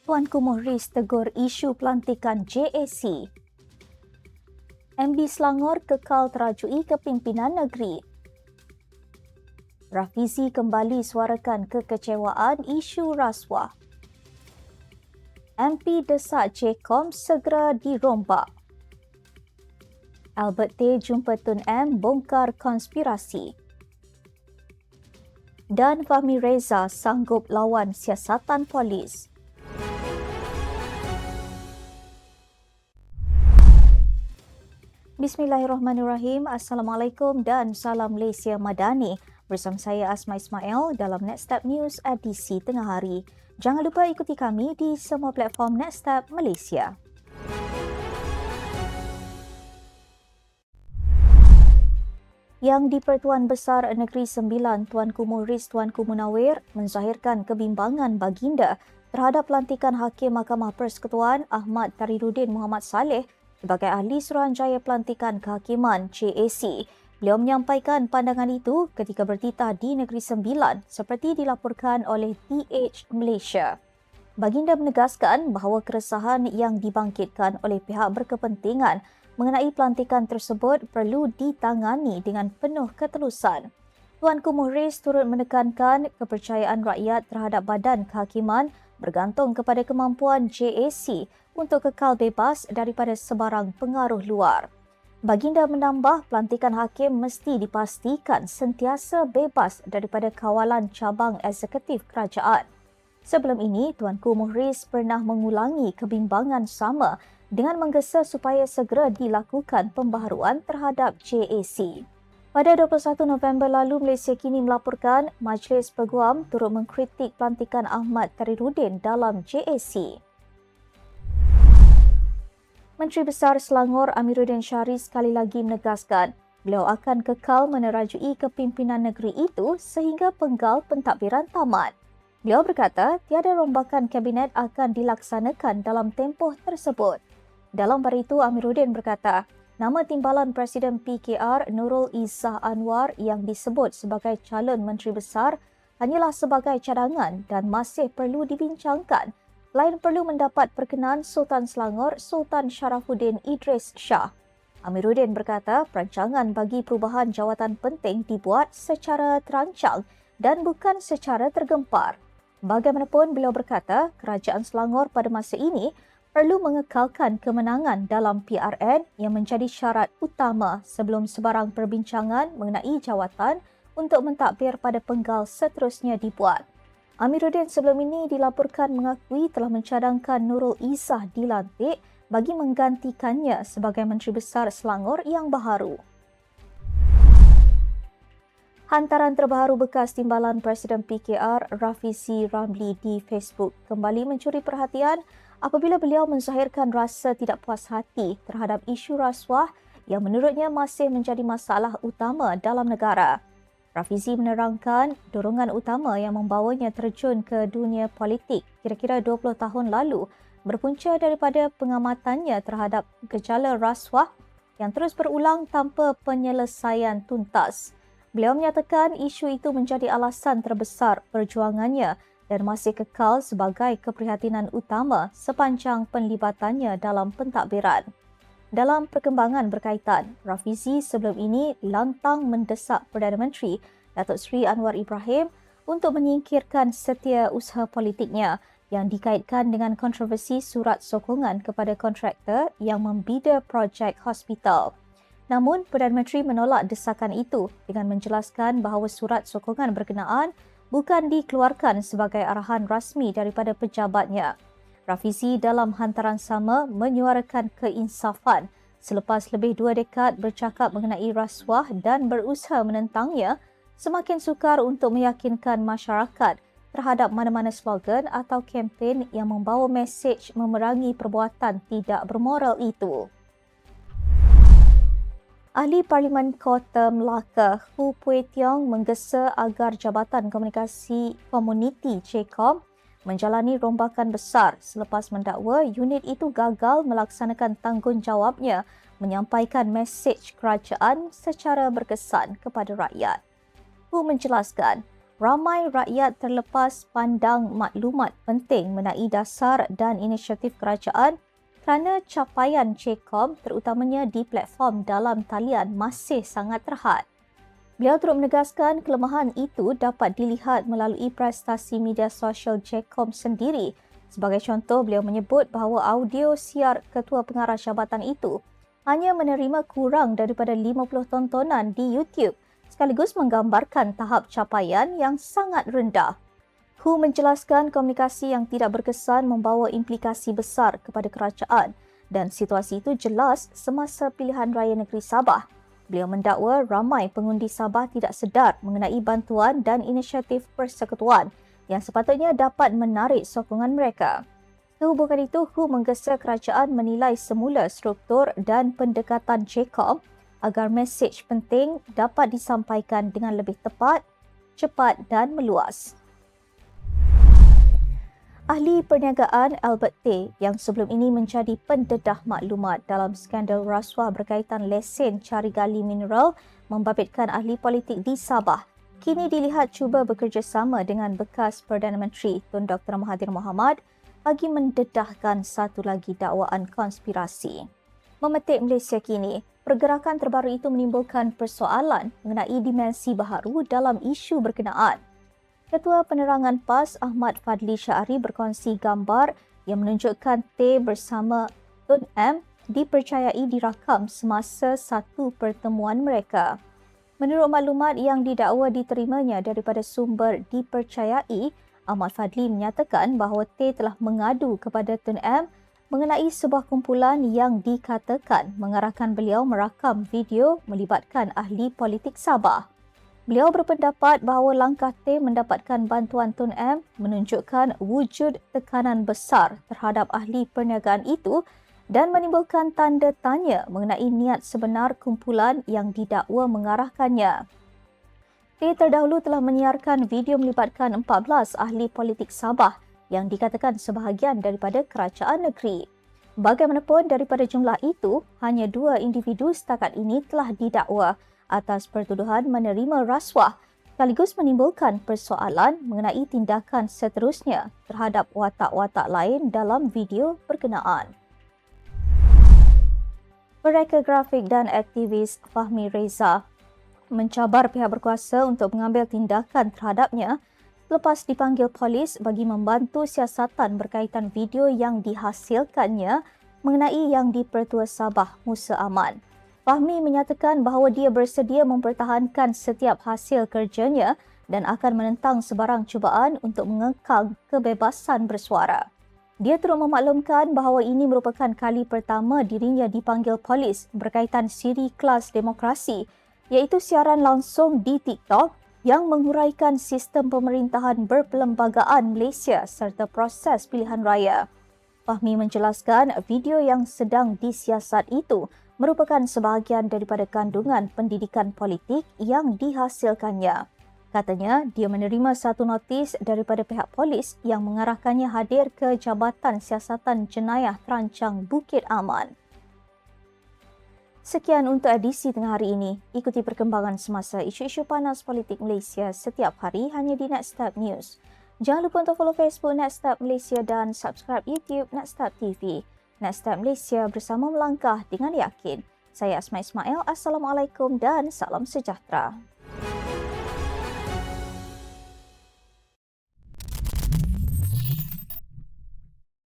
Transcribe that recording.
Tuanku Mohris tegur isu pelantikan JAC. MB Selangor kekal terajui kepimpinan negeri. Rafizi kembali suarakan kekecewaan isu rasuah. MP desak JCOM segera dirombak. Albert T jumpa Tun M bongkar konspirasi. Dan Fahmi Reza sanggup lawan siasatan polis. Bismillahirrahmanirrahim. Assalamualaikum dan salam Malaysia Madani. Bersama saya Asma Ismail dalam Nextstep News edisi tengah hari. Jangan lupa ikuti kami di semua platform Nextstep Malaysia. Yang di Pertuan Besar Negeri Sembilan, Tuanku Muhriz Tuanku Munawir menzahirkan kebimbangan baginda terhadap pelantikan Hakim Mahkamah Persekutuan Ahmad Tariruddin Muhammad Saleh sebagai ahli Suruhanjaya Pelantikan Kehakiman JAC. Beliau menyampaikan pandangan itu ketika bertitah di Negeri Sembilan seperti dilaporkan oleh TH Malaysia. Baginda menegaskan bahawa keresahan yang dibangkitkan oleh pihak berkepentingan mengenai pelantikan tersebut perlu ditangani dengan penuh ketelusan. Tuanku Muhriz turut menekankan kepercayaan rakyat terhadap badan kehakiman bergantung kepada kemampuan JAC untuk kekal bebas daripada sebarang pengaruh luar. Baginda menambah pelantikan hakim mesti dipastikan sentiasa bebas daripada kawalan cabang eksekutif kerajaan. Sebelum ini, Tuanku Muhriz pernah mengulangi kebimbangan sama dengan menggesa supaya segera dilakukan pembaharuan terhadap JAC. Pada 21 November lalu, Malaysia kini melaporkan Majlis Peguam turut mengkritik pelantikan Ahmad Tariruddin dalam JAC. Menteri Besar Selangor Amiruddin Syari sekali lagi menegaskan beliau akan kekal menerajui kepimpinan negeri itu sehingga penggal pentadbiran tamat. Beliau berkata tiada rombakan kabinet akan dilaksanakan dalam tempoh tersebut. Dalam bar itu Amiruddin berkata, nama timbalan Presiden PKR Nurul Izzah Anwar yang disebut sebagai calon Menteri Besar hanyalah sebagai cadangan dan masih perlu dibincangkan lain perlu mendapat perkenaan Sultan Selangor Sultan Sharafuddin Idris Shah. Amiruddin berkata perancangan bagi perubahan jawatan penting dibuat secara terancang dan bukan secara tergempar. Bagaimanapun beliau berkata kerajaan Selangor pada masa ini perlu mengekalkan kemenangan dalam PRN yang menjadi syarat utama sebelum sebarang perbincangan mengenai jawatan untuk mentadbir pada penggal seterusnya dibuat. Amiruddin sebelum ini dilaporkan mengakui telah mencadangkan Nurul Izzah dilantik bagi menggantikannya sebagai Menteri Besar Selangor yang baharu. Hantaran terbaru bekas timbalan Presiden PKR Rafizi Ramli di Facebook kembali mencuri perhatian apabila beliau menzahirkan rasa tidak puas hati terhadap isu rasuah yang menurutnya masih menjadi masalah utama dalam negara. Rafizi menerangkan dorongan utama yang membawanya terjun ke dunia politik kira-kira 20 tahun lalu berpunca daripada pengamatannya terhadap gejala rasuah yang terus berulang tanpa penyelesaian tuntas. Beliau menyatakan isu itu menjadi alasan terbesar perjuangannya dan masih kekal sebagai keprihatinan utama sepanjang penlibatannya dalam pentadbiran. Dalam perkembangan berkaitan, Rafizi sebelum ini lantang mendesak Perdana Menteri Datuk Seri Anwar Ibrahim untuk menyingkirkan setia usaha politiknya yang dikaitkan dengan kontroversi surat sokongan kepada kontraktor yang membida projek hospital. Namun, Perdana Menteri menolak desakan itu dengan menjelaskan bahawa surat sokongan berkenaan bukan dikeluarkan sebagai arahan rasmi daripada pejabatnya. Rafizi dalam hantaran sama menyuarakan keinsafan selepas lebih dua dekad bercakap mengenai rasuah dan berusaha menentangnya semakin sukar untuk meyakinkan masyarakat terhadap mana-mana slogan atau kempen yang membawa mesej memerangi perbuatan tidak bermoral itu. Ahli Parlimen Kota Melaka, Hu Pui Tiong menggesa agar Jabatan Komunikasi Komuniti JCOM menjalani rombakan besar selepas mendakwa unit itu gagal melaksanakan tanggungjawabnya menyampaikan mesej kerajaan secara berkesan kepada rakyat. Hu menjelaskan, ramai rakyat terlepas pandang maklumat penting mengenai dasar dan inisiatif kerajaan kerana capaian CECOM terutamanya di platform dalam talian masih sangat terhad. Beliau turut menegaskan kelemahan itu dapat dilihat melalui prestasi media sosial CECOM sendiri. Sebagai contoh, beliau menyebut bahawa audio siar ketua pengarah jabatan itu hanya menerima kurang daripada 50 tontonan di YouTube sekaligus menggambarkan tahap capaian yang sangat rendah. Hu menjelaskan komunikasi yang tidak berkesan membawa implikasi besar kepada kerajaan dan situasi itu jelas semasa pilihan raya negeri Sabah. Beliau mendakwa ramai pengundi Sabah tidak sedar mengenai bantuan dan inisiatif persekutuan yang sepatutnya dapat menarik sokongan mereka. Sehubungan itu, Hu menggesa kerajaan menilai semula struktur dan pendekatan CECOM agar mesej penting dapat disampaikan dengan lebih tepat, cepat dan meluas. Ahli perniagaan Albert Tay yang sebelum ini menjadi pendedah maklumat dalam skandal rasuah berkaitan lesen cari gali mineral membabitkan ahli politik di Sabah kini dilihat cuba bekerjasama dengan bekas Perdana Menteri Tun Dr. Mahathir Mohamad bagi mendedahkan satu lagi dakwaan konspirasi. Memetik Malaysia kini, pergerakan terbaru itu menimbulkan persoalan mengenai dimensi baharu dalam isu berkenaan. Ketua Penerangan PAS Ahmad Fadli Syari berkongsi gambar yang menunjukkan T bersama Tun M dipercayai dirakam semasa satu pertemuan mereka. Menurut maklumat yang didakwa diterimanya daripada sumber dipercayai, Ahmad Fadli menyatakan bahawa T telah mengadu kepada Tun M mengenai sebuah kumpulan yang dikatakan mengarahkan beliau merakam video melibatkan ahli politik Sabah. Beliau berpendapat bahawa langkah T mendapatkan bantuan Tun M menunjukkan wujud tekanan besar terhadap ahli perniagaan itu dan menimbulkan tanda tanya mengenai niat sebenar kumpulan yang didakwa mengarahkannya. T terdahulu telah menyiarkan video melibatkan 14 ahli politik Sabah yang dikatakan sebahagian daripada kerajaan negeri. Bagaimanapun daripada jumlah itu, hanya dua individu setakat ini telah didakwa atas pertuduhan menerima rasuah sekaligus menimbulkan persoalan mengenai tindakan seterusnya terhadap watak-watak lain dalam video berkenaan. Mereka grafik dan aktivis Fahmi Reza mencabar pihak berkuasa untuk mengambil tindakan terhadapnya lepas dipanggil polis bagi membantu siasatan berkaitan video yang dihasilkannya mengenai yang di-Pertua Sabah Musa Aman. Fahmi menyatakan bahawa dia bersedia mempertahankan setiap hasil kerjanya dan akan menentang sebarang cubaan untuk mengekang kebebasan bersuara. Dia terus memaklumkan bahawa ini merupakan kali pertama dirinya dipanggil polis berkaitan siri kelas demokrasi iaitu siaran langsung di TikTok yang menguraikan sistem pemerintahan berpelembagaan Malaysia serta proses pilihan raya. Fahmi menjelaskan video yang sedang disiasat itu merupakan sebahagian daripada kandungan pendidikan politik yang dihasilkannya. Katanya, dia menerima satu notis daripada pihak polis yang mengarahkannya hadir ke Jabatan Siasatan Jenayah Terancang Bukit Aman. Sekian untuk edisi tengah hari ini. Ikuti perkembangan semasa isu-isu panas politik Malaysia setiap hari hanya di Nextstep News. Jangan lupa untuk follow Facebook Nextstep Malaysia dan subscribe YouTube Nextstep TV. Nextstep Malaysia bersama melangkah dengan yakin. Saya Asma Ismail. Assalamualaikum dan salam sejahtera.